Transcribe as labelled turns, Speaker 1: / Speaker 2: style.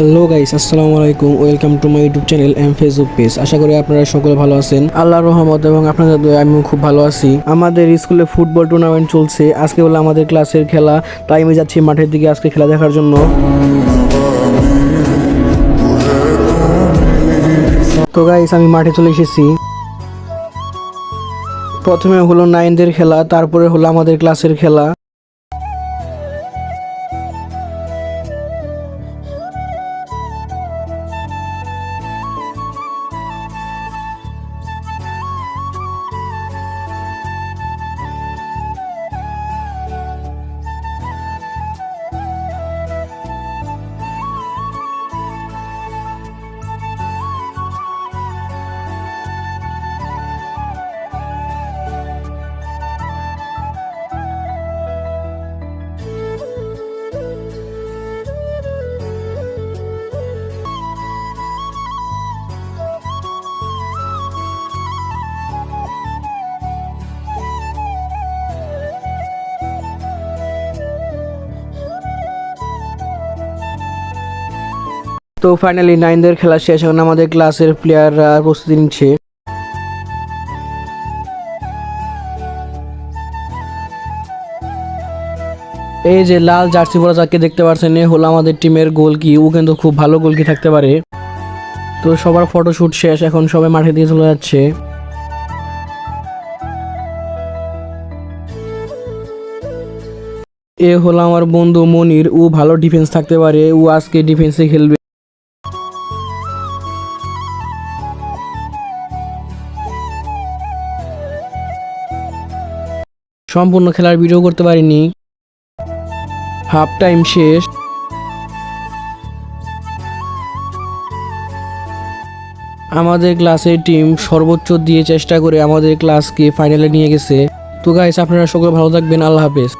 Speaker 1: Hello guys আসসালামু আলাইকুম welcome to my YouTube channel and Facebook page আশা করি আপনারা সকলে ভালো আছেন। আল্লাহর রহমত এবং আপনাদের আমিও খুব ভালো আছি। আমাদের স্কুলে ফুটবল টুর্নামেন্ট চলছে। আজকে হলো আমাদের ক্লাসের খেলা। তাই আমি যাচ্ছি মাঠের দিকে আজকে খেলা দেখার জন্য। তো গাইস আমি মাঠে চলে এসেছি। প্রথমে হলো নাইনদের খেলা, তারপরে হলো আমাদের ক্লাসের খেলা। তো ফাইনালি নাইনদের খেলা শেষ, এখন আমাদের ক্লাসের প্লেয়াররা প্রস্তুতি নিচ্ছে। এই যে লাল জার্সি পরা যাকে দেখতে পাচ্ছেন এ হলো আমাদের টিমের গোল কি ও কিন্তু খুব ভালো গোল কি থাকতে পারে। তো সবার ফটোশুট শেষ, এখন সবাই মাঠে দিয়ে চলে যাচ্ছে। এ হলো আমার বন্ধু মনির, ও ভালো ডিফেন্স থাকতে পারে, ও আজকে ডিফেন্সে খেলবে। সম্পূর্ণ খেলার ভিডিও করতে পারিনি। হাফ টাইম শেষ। আমাদের ক্লাসের টিম সর্বোচ্চ দিয়ে চেষ্টা করে আমাদের ক্লাসকে ফাইনালে নিয়ে গেছে। তো গাইস আপনারা সকলে ভালো থাকবেন। আল্লাহ হাফেজ।